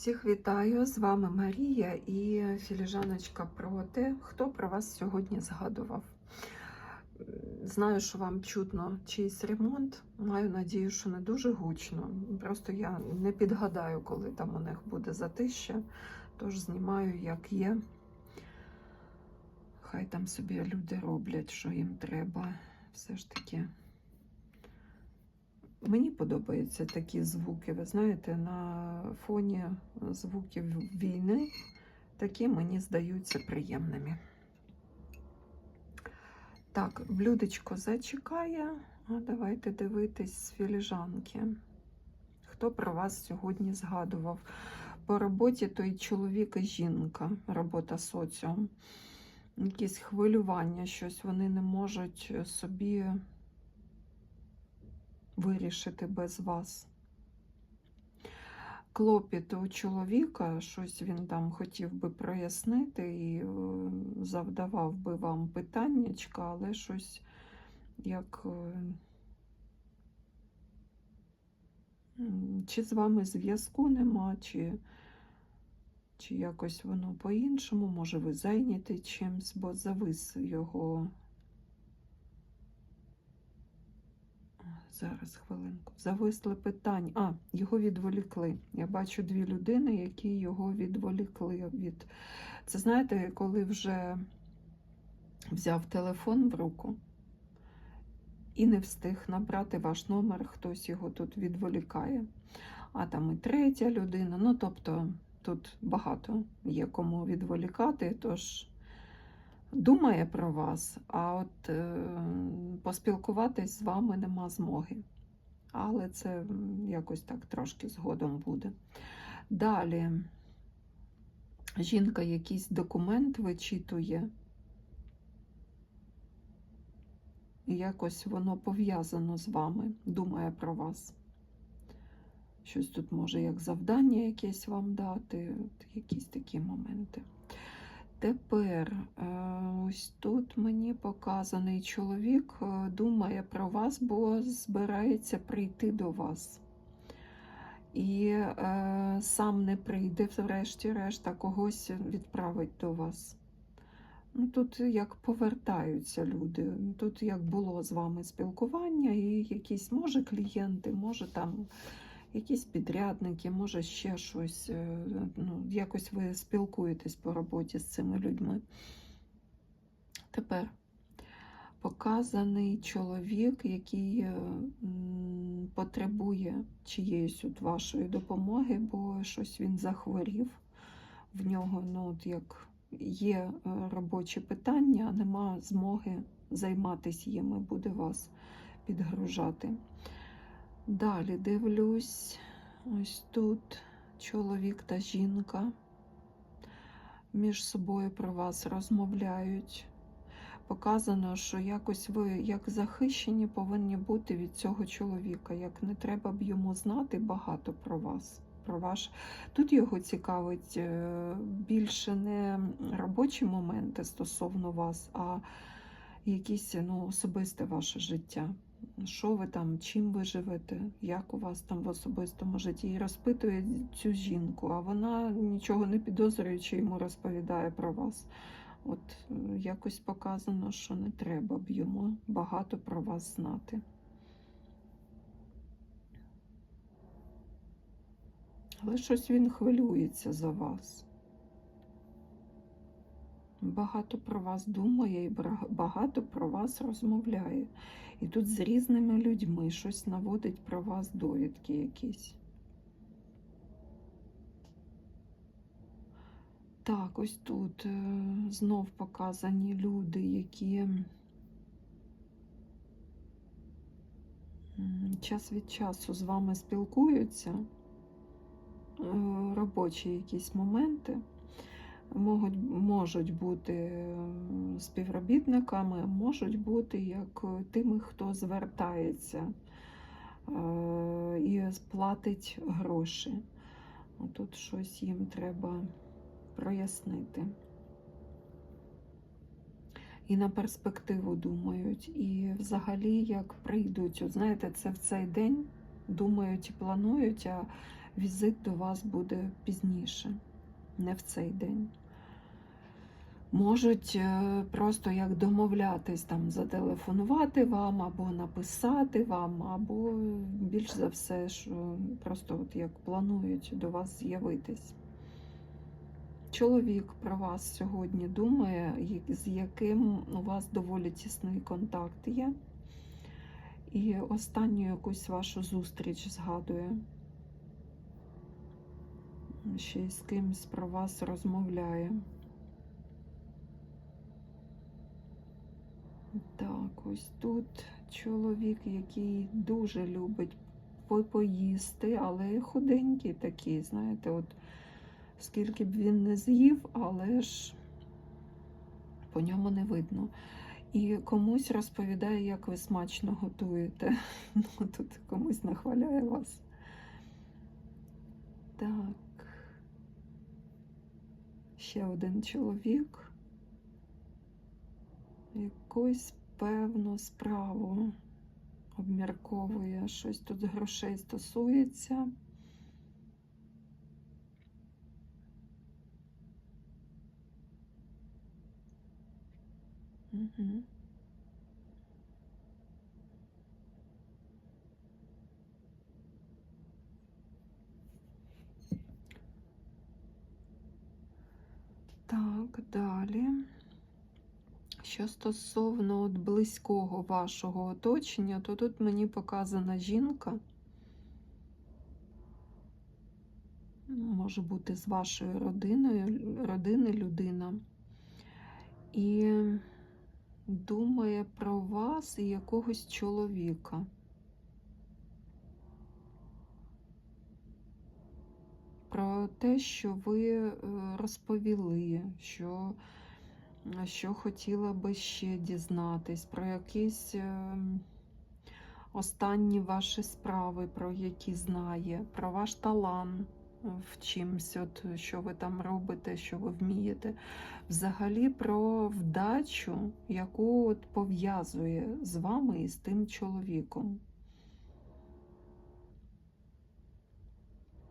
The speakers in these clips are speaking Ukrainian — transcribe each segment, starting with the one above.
Всіх вітаю! З вами Марія і філіжаночка проти. Хто про вас сьогодні згадував? Знаю, що вам чутно чийсь ремонт. Маю надію, що не дуже гучно. Просто я не підгадаю, коли там у них буде затища, тож знімаю, як є. Хай там собі люди роблять, що їм треба. Все ж таки. Мені подобаються такі звуки. Ви знаєте, на фоні звуків війни такі мені здаються приємними. Так, блюдечко зачекає. А давайте дивитись з філіжанки. Хто про вас сьогодні згадував? По роботі той чоловік і жінка, робота соціум. Якісь хвилювання, щось вони не можуть собі вирішити без вас. Клопіт у чоловіка, щось він там хотів би прояснити і е, завдавав би вам питаннячка, але щось як. е, Чи з вами зв'язку нема, чи, чи якось воно по-іншому, може ви зайняті чимсь, бо завис його Зараз хвилинку. Зависли питання. А, його відволікли. Я бачу дві людини, які його відволікли від. Це знаєте, коли вже взяв телефон в руку і не встиг набрати ваш номер, хтось його тут відволікає. А там і третя людина. Ну, тобто, тут багато є кому відволікати, тож думає про вас, а от е, поспілкуватись з вами нема змоги. Але це якось так трошки згодом буде. Далі жінка якийсь документ вичитує, і якось воно пов'язано з вами, думає про вас. Щось тут може як завдання якесь вам дати, якісь такі моменти. Тепер е, ось тут мені показаний чоловік е, думає про вас, бо збирається прийти до вас. І е, сам не прийде, врешті-решт, а когось відправить до вас. Ну, Тут як повертаються люди. Тут як було з вами спілкування, і якісь, може, клієнти, може там якісь підрядники, може ще щось. е, Ну, якось ви спілкуєтесь по роботі з цими людьми. Тепер показаний чоловік, який е, потребує чиєїсь от вашої допомоги, бо щось він захворів. В нього ну, от як є е, робочі питання, а нема змоги займатися їми, буде вас підгружати. Далі дивлюсь, ось тут чоловік та жінка між собою про вас розмовляють. Показано, що якось ви як захищені повинні бути від цього чоловіка, як не треба б йому знати багато про вас. Про ваш... Тут його цікавить е, більше не робочі моменти стосовно вас, а якісь ну, особисте ваше життя що ви там, чим ви живете, як у вас там в особистому житті. І розпитує цю жінку, а вона нічого не підозрюючи, йому розповідає про вас. От е, якось показано, що не треба б йому багато про вас знати. Але щось він хвилюється за вас. Багато про вас думає і багато про вас розмовляє. І тут з різними людьми щось наводить про вас довідки якісь. Так, ось тут е, знов показані люди, які час від часу з вами спілкуються, е, робочі якісь моменти можуть, можуть бути співробітниками, можуть бути як тими, хто звертається е, і платить гроші. Тут щось їм треба прояснити. І на перспективу думають, і взагалі як прийдуть. От знаєте, це в цей день думають і планують, а візит до вас буде пізніше, не в цей день. Можуть е, просто як домовлятись там зателефонувати вам, або написати вам, або більш за все, що просто от як планують до вас з'явитись. Чоловік про вас сьогодні думає, з яким у вас доволі тісний контакт є. І останню якусь вашу зустріч згадує. Ще з кимсь про вас розмовляє. Так, ось тут чоловік, який дуже любить по- поїсти, але худенький такий, знаєте, от скільки б він не з'їв, але ж по ньому не видно. І комусь розповідає, як ви смачно готуєте. Ну, тут комусь нахваляє вас. Так. Ще один чоловік. Якусь певну справу обмірковує. Щось тут грошей стосується. Угу. Так, далі. Що стосовно от близького вашого оточення, то тут мені показана жінка. Може бути з вашою родиною, родини людина. І думає про вас і якогось чоловіка. Про те, що ви е, розповіли, що, що хотіла би ще дізнатись, про якісь е, останні ваші справи, про які знає, про ваш талант в чимсь, от, що ви там робите, що ви вмієте. Взагалі про вдачу, яку от пов'язує з вами і з тим чоловіком.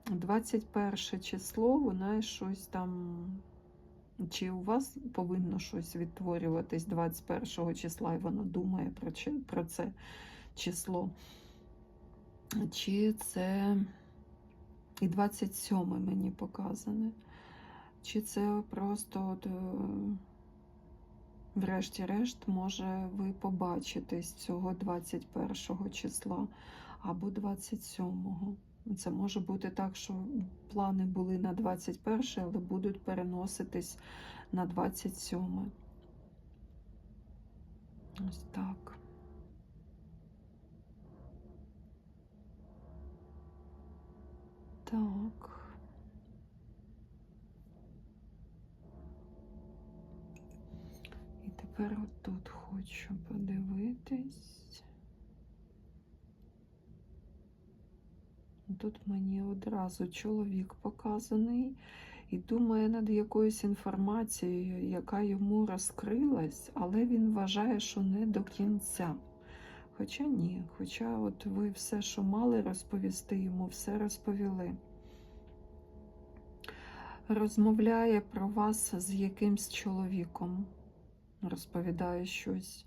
21 число, вона щось там. Чи у вас повинно щось відтворюватись 21 числа, і воно думає про, про це число? Чи це і 27 мені показане? Чи це просто, от, е, врешті-решт, може ви побачитесь цього 21 числа або 27-го? Це може бути так, що плани були на 21, але будуть переноситись на 27. Ось так. Так. І тепер отут хочу подивитись. Тут мені одразу чоловік показаний і думає над якоюсь інформацією, яка йому розкрилась, але він вважає, що не до кінця. Хоча ні, хоча от ви все, що мали розповісти йому, все розповіли. Розмовляє про вас з якимсь чоловіком, розповідає щось.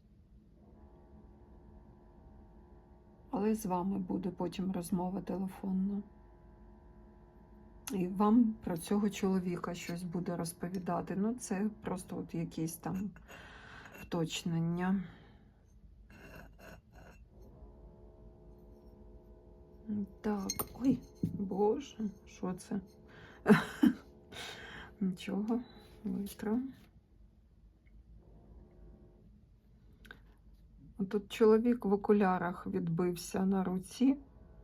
Але з вами буде потім розмова телефонна. І вам про цього чоловіка щось буде розповідати. Ну, це просто от якісь там вточнення. Так, ой, боже, що це? Нічого, витро. Тут чоловік в окулярах відбився на руці.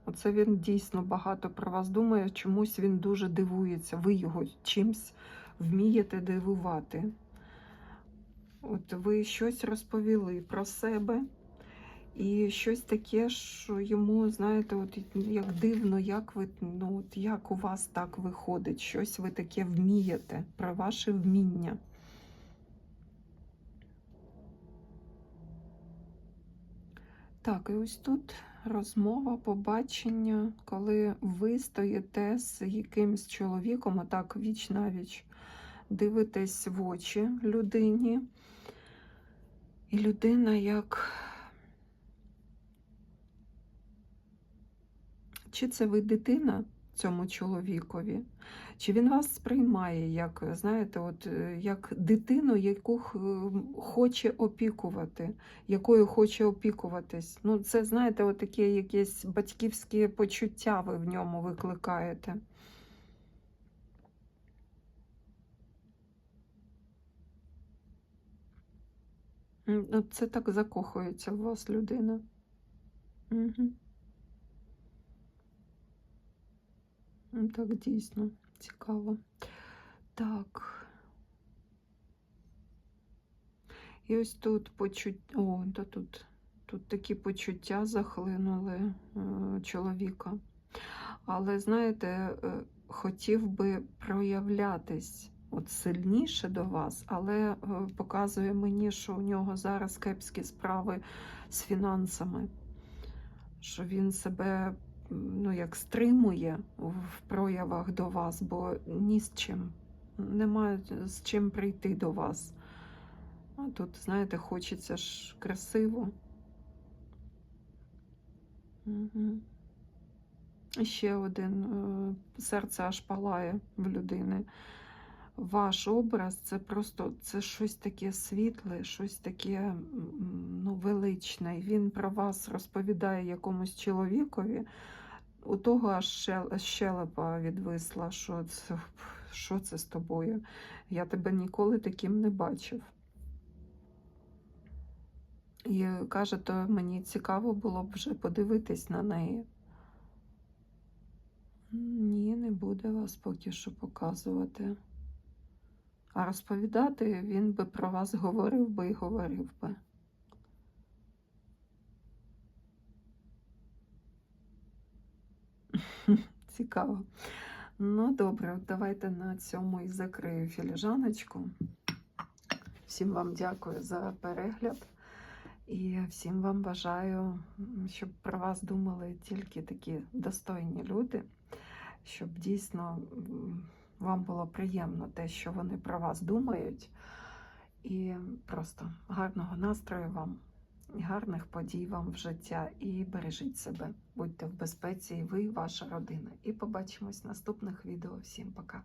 Оце він дійсно багато про вас думає. Чомусь він дуже дивується. Ви його чимсь вмієте дивувати. От ви щось розповіли про себе. І щось таке, що йому, знаєте, от як дивно, як ви, ну, от як у вас так виходить, щось ви таке вмієте, про ваше вміння. Так, і ось тут розмова, побачення, коли ви стоїте з якимсь чоловіком, отак віч навіч, дивитесь в очі людині, і людина як. Чи це ви дитина цьому чоловікові? Чи він вас сприймає як, знаєте, от е, як дитину, яку хоче опікувати, якою хоче опікуватись? Ну, це, знаєте, от такі якісь батьківські почуття ви в ньому викликаєте. Це так закохується в вас людина. Угу. Так, дійсно, цікаво. Так. І ось тут почуття. О, та тут, тут такі почуття захлинули е, чоловіка. Але, знаєте, е, хотів би проявлятись от сильніше до вас, але е, показує мені, що у нього зараз кепські справи з фінансами, що він себе ну, як стримує в проявах до вас, бо ні з чим. Немає з чим прийти до вас. А тут, знаєте, хочеться ж красиво. Угу. Ще один е, серце аж палає в людини. Ваш образ це просто це щось таке світле, щось таке ну, величне. Він про вас розповідає якомусь чоловікові. У того аж щел- щелепа відвисла, що це, що це з тобою. Я тебе ніколи таким не бачив. І каже, то мені цікаво було б вже подивитись на неї. Ні, не буде вас поки що показувати. А розповідати він би про вас говорив би і говорив би. Цікаво. Ну, добре, давайте на цьому і закрию філіжаночку. Всім вам дякую за перегляд. І всім вам бажаю, щоб про вас думали тільки такі достойні люди, щоб дійсно вам було приємно те, що вони про вас думають. І просто гарного настрою вам, гарних подій вам в життя. І бережіть себе, будьте в безпеці, і ви, і ваша родина. І побачимось в наступних відео. Всім пока!